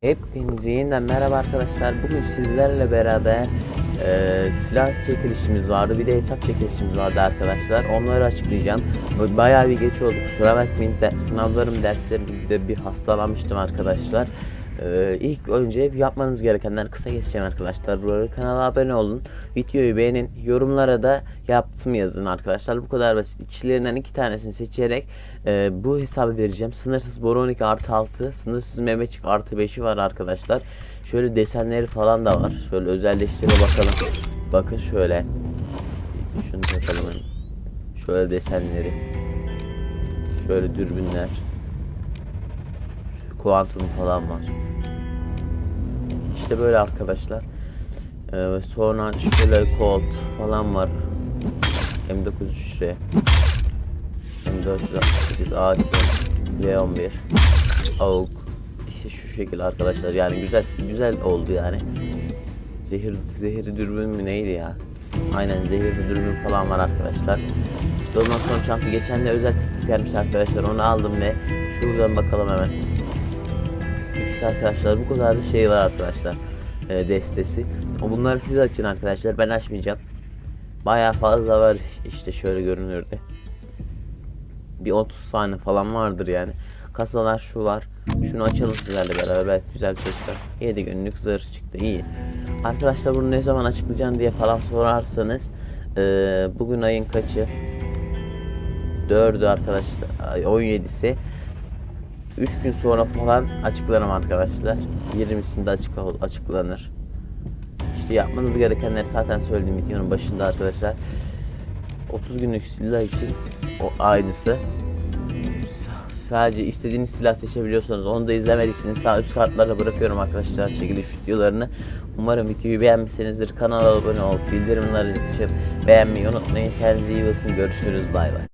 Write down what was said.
Hepinize yeniden merhaba arkadaşlar. Bugün sizlerle beraber e, silah çekilişimiz vardı. Bir de hesap çekilişimiz vardı arkadaşlar. Onları açıklayacağım. Bayağı bir geç oldu. Kusura bakmayın. De, sınavlarım, derslerimde bir hastalanmıştım arkadaşlar. E, ilk önce yapmanız gerekenler kısa geçeceğim arkadaşlar. Arada kanala abone olun. Videoyu beğenin. Yorumlara da yaptım yazın arkadaşlar. Bu kadar basit. İçlerinden iki tanesini seçerek e, bu hesabı vereceğim. Sınırsız Boronik artı 6, sınırsız Mehmetçik artı 5'i var arkadaşlar. Şöyle desenleri falan da var. Şöyle özelleştire bakalım. Bakın şöyle. Şunu bakalım. Şöyle desenleri. Şöyle dürbünler. Kuantum falan var. İşte böyle arkadaşlar. Ee, sonra şöyle Colt falan var. M9 M468 AK V11 AUK işte şu şekilde arkadaşlar. Yani güzel güzel oldu yani. Zehir zehir dürbün mü neydi ya? Aynen zehir dürbün falan var arkadaşlar. İşte ondan sonra çanta geçen de özel teklif gelmiş arkadaşlar. Onu aldım ve şuradan bakalım hemen işte arkadaşlar bu kadar da şey var arkadaşlar e, destesi bunları siz açın arkadaşlar ben açmayacağım Baya fazla var işte şöyle görünürdü. Bir 30 tane falan vardır yani. Kasalar şu var. Şunu açalım sizlerle beraber güzel bir şey çıkar. 7 günlük zırh çıktı iyi. Arkadaşlar bunu ne zaman açıklayacağım diye falan sorarsanız eee, bugün ayın kaçı? 4'ü arkadaşlar ay, 17'si 3 gün sonra falan açıklarım arkadaşlar. 20'sinde açık açıklanır. İşte yapmanız gerekenleri zaten söyledim videonun başında arkadaşlar. 30 günlük silah için o aynısı. Sadece istediğiniz silah seçebiliyorsanız onu da izlemediyseniz sağ üst kartlara bırakıyorum arkadaşlar çekiliş videolarını. Umarım videoyu beğenmişsinizdir. Kanala abone olup bildirimleri açıp beğenmeyi unutmayın. Kendinize iyi bakın. Görüşürüz. Bay bay.